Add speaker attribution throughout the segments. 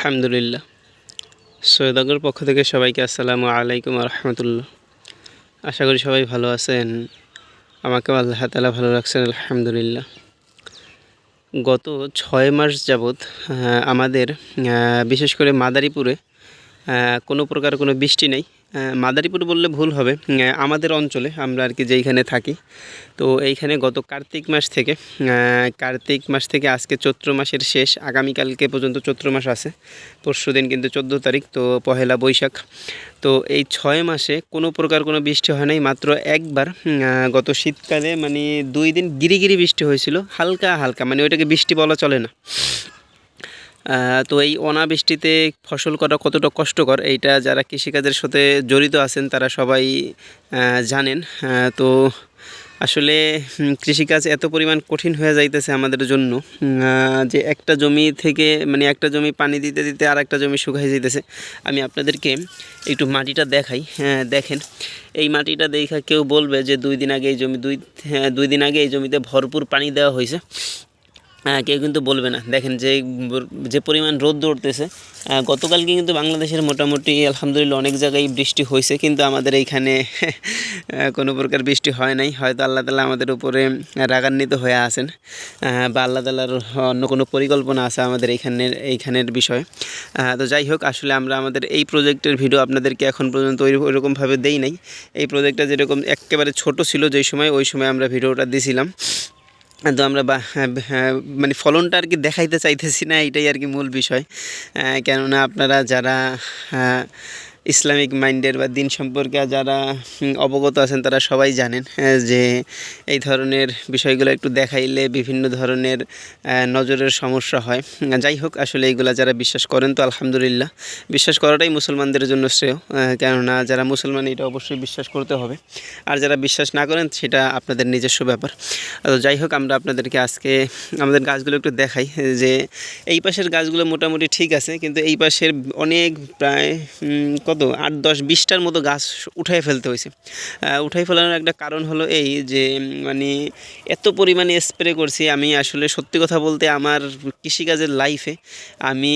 Speaker 1: আলহামদুলিল্লাহ। সৈয়দাগর পক্ষ থেকে সবাইকে আসসালামু আলাইকুম রহমতুল্লাহ। আশা করি সবাই ভালো আছেন। আমাকেও আল্লাহ তালা ভালো রাখছেন, আলহামদুলিল্লাহ। গত ছয় মাস যাবৎ আমাদের বিশেষ করে মাদারীপুরে কোনো প্রকার কোনো বৃষ্টি নেই। মাদারীপুর বললে ভুল হবে। আমাদের অঞ্চলে আমরা আর কি যেইখানে থাকি। তো এইখানে গত কার্তিক মাস থেকে কার্তিক মাস থেকে আজকে চৈত্র মাসের শেষ, আগামীকালকে পর্যন্ত চৈত্র মাস আছে। পরশু দিন কিন্তু চোদ্দ তারিখ, তো পহেলা বৈশাখ। তো এই ছয় মাসে কোনো প্রকার কোনো বৃষ্টি হয় নাই, মাত্র একবার গত শীতকালে মানে দুই দিন গিরিগিরি বৃষ্টি হয়েছিল, হালকা হালকা মানে ওইটাকে বৃষ্টি বলা চলে না। তো এই অনাবৃষ্টিতে ফসল করা কতটা কষ্টকর এইটা যারা কৃষিকাজের সাথে জড়িত আছেন তারা সবাই জানেন। তো আসলে কৃষিকাজ এত পরিমাণ কঠিন হয়ে যাইতেছে আমাদের জন্য যে একটা জমি থেকে মানে একটা জমি পানি দিতে দিতে আর একটা জমি শুকাই যাইতেছে। আমি আপনাদেরকে একটু মাটিটা দেখাই হ্যাঁ দেখেন। এই মাটিটা দেখা কেউ বলবে যে দুই দিন আগে এই জমি দুই হ্যাঁ, দুই দিন আগে এই জমিতে ভরপুর পানি দেওয়া হয়েছে। হ্যাঁ কেউ কিন্তু বলবে না। দেখেন যে যে পরিমাণ রোদ দৌড়তেছে গতকালকে কিন্তু বাংলাদেশের মোটামুটি আলহামদুলিল্লাহ অনেক জায়গায় বৃষ্টি হয়েছে, কিন্তু আমাদের এইখানে কোনো প্রকার বৃষ্টি হয় নাই। হয়তো আল্লাহ তালা আমাদের উপরে রাগান্বিত হয়ে আছেন বা আল্লাহ তালার অন্য কোনো পরিকল্পনা আছে আমাদের এইখানের এইখানের বিষয়ে। তো যাই হোক, আসলে আমরা আমাদের এই প্রজেক্টের ভিডিও আপনাদেরকে এখন পর্যন্ত ওই ওইরকমভাবে দেই নাই। এই প্রজেক্টটা যেরকম একেবারে ছোট ছিল যেই সময়, ওই সময় আমরা ভিডিওটা দিছিলাম। তো আমরা হ্যাঁ, হ্যাঁ, মানে ফলনটা আর কি দেখাইতে চাইতেছি না এটাই আর কি মূল বিষয়। কেননা আপনারা যারা আহ, ইসলামিক মাইন্ডের বা দিন সম্পর্কে যারা অবগত আছেন তারা সবাই জানেন যে এই ধরনের বিষয়গুলো একটু দেখাইলে বিভিন্ন ধরনের নজরের সমস্যা হয়। যাই হোক, আসলে এইগুলা যারা বিশ্বাস করেন তো আলহামদুলিল্লাহ। বিশ্বাস করাটাই মুসলমানদের জন্য শ্রেয় কেননা যারা মুসলমান এটা অবশ্যই বিশ্বাস করতে হবে। আর যারা বিশ্বাস না করেন, সেটা আপনাদের নিজস্ব ব্যাপার। তো যাই হোক, আমরা আপনাদেরকে আজকে আমাদের গাছগুলো একটু দেখাই, যে এই পাশের গাছগুলো মোটামুটি ঠিক আছে, কিন্তু এই পাশের অনেক প্রায় কত? আট, দশ, বিশটার মতো গাছ উঠাই ফেলতে হয়েছে। উঠাই ফেলানোর একটা কারণ হলো এই যে মানে এত পরিমাণে স্প্রে করছি আমি আসলে সত্যি কথা বলতে আমার কৃষিকাজের লাইফে আমি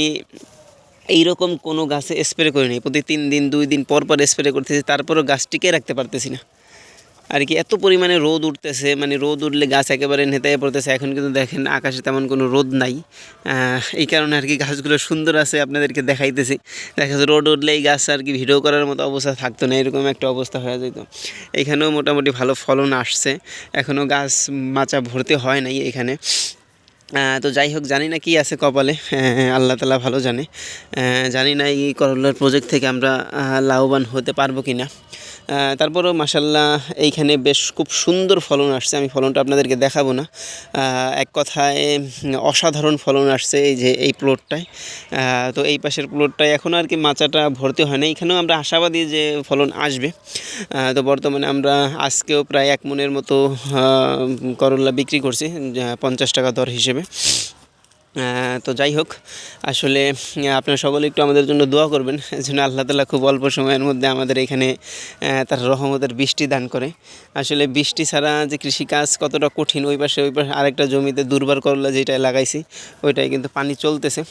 Speaker 1: এইরকম কোনো গাছে স্প্রে করিনি। প্রতি তিন দিন, দুই দিন পর পর স্প্রে করতেছি, তারপরও গাছটিকে রাখতে পারতেছি না। আর কি, এত পরিমাণে রোদ উঠতেছে মানে রোদ উঠলে গাছ একেবারে নেতায় পড়তেছে। এখন কিন্তু দেখেন আকাশে তেমন কোনো রোদ নাই। এই কারণে আর কি গাছগুলো সুন্দর আছে, আপনাদেরকে দেখাইতেছি। দেখা যাচ্ছে রোদ উঠলে এই গাছ আর কি ভিডিও করার মতো অবস্থা থাকতো না, এরকম একটা অবস্থা হয়ে যেত। এখানেও মোটামুটি ভালো ফলন আসছে। এখনও গাছ মাচা ভর্তি হয় নাই এখানে। তো যাই হোক, জানি না কি আছে কপালে। আল্লাহ তালা ভালো জানে। জানি না এই করলার প্রজেক্ট থেকে আমরা লাভবান হতে পারব কি না তারপরেও মাসাল্লাহ এইখানে বেশ খুব সুন্দর ফলন আসছে। আমি ফলনটা আপনাদেরকে দেখাবো না। এক কথায় অসাধারণ ফলন আসছে এই যে এই প্লটটায়। তো এই পাশের প্লটটায় এখনও আর কি মাচাটা ভর্তি হয় না এখানেও আমরা আশাবাদী যে ফলন আসবে। তো বর্তমানে আমরা আজকেও প্রায় এক মনের মতো করল্লা বিক্রি করছি পঞ্চাশ টাকা দর হিসেবে। তো যাই হোক, আসলে আপনারা সকলে একটু আমাদের জন্য দোয়া করবেন যেন আল্লাহ তালা খুব অল্প সময়ের মধ্যে আমাদের এখানে তার রহমতের বৃষ্টি দান করে। আসলে বৃষ্টি ছাড়া যে কৃষিকাজ কতটা কঠিন, ওই পাশে ওই পাশে আরেকটা জমিতে দুর্বার করলা যেটায় লাগাইছি, ওইটাই কিন্তু পানি চলতেছে।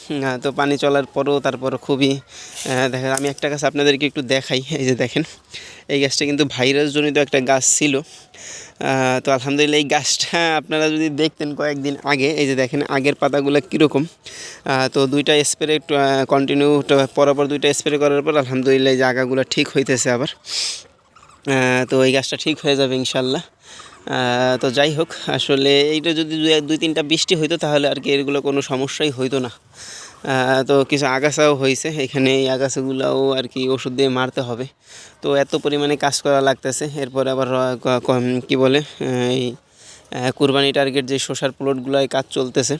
Speaker 1: তো পানি চলার পরও তারপর খুবই দেখা, আমি একটা গাছ আপনাদেরকে একটু দেখাই, এই যে দেখেন, এই গাছটা কিন্তু ভাইরাস জনিত একটা গাছ ছিল। তো আলহামদুলিল্লাহ এই গাছটা আপনারা যদি দেখতেন কয়েকদিন আগে, এই যে দেখেন আগের পাতাগুলো কীরকম। তো দুইটা স্প্রে কন্টিনিউ পরপর দুইটা স্প্রে করার পর আলহামদুলিল্লাহ এই জায়গাগুলো ঠিক হইতেছে আবার। তো এই গাছটা ঠিক হয়ে যাবে ইনশাল্লাহ। তো যাই হোক, আসলে এইটা যদি দুই দুই তিনটা বৃষ্টি হইতো তাহলে আর কি এগুলো কোনো সমস্যাই হইতো না। তো কিছু আগাছাও হয়েছে এখানে এই আগাছাগুলোও আর কি ওষুধ দিয়ে মারতে হবে। তো এত পরিমাণে কাজ করা লাগতেছে, এরপরে আবার ক- বলে এই কুরবানি টার্গেট যে শসার প্লটগুলোয় কাজ চলতেছে।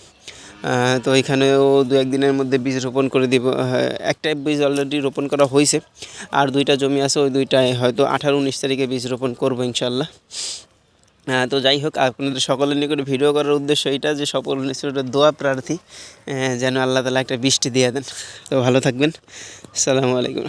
Speaker 1: তো এখানেও দু একদিনের মধ্যে বীজ রোপণ করে দিব একটা বীজ অলরেডি রোপণ করা হয়েছে আর দুইটা জমি আছে, ওই দুইটায় হয়তো আঠারো উনিশ তারিখে বীজ রোপণ করব ইনশাল্লাহ তো যাই হোক, আপনাদের সকলের নিকট ভিডিও করার উদ্দেশ্য এটা যে সকল নিশ্চিত দোয়া, প্রার্থী যেন আল্লাহ তালা একটা বৃষ্টি দিয়ে দেন। তো ভালো থাকবেন। আসসালামু আলাইকুম।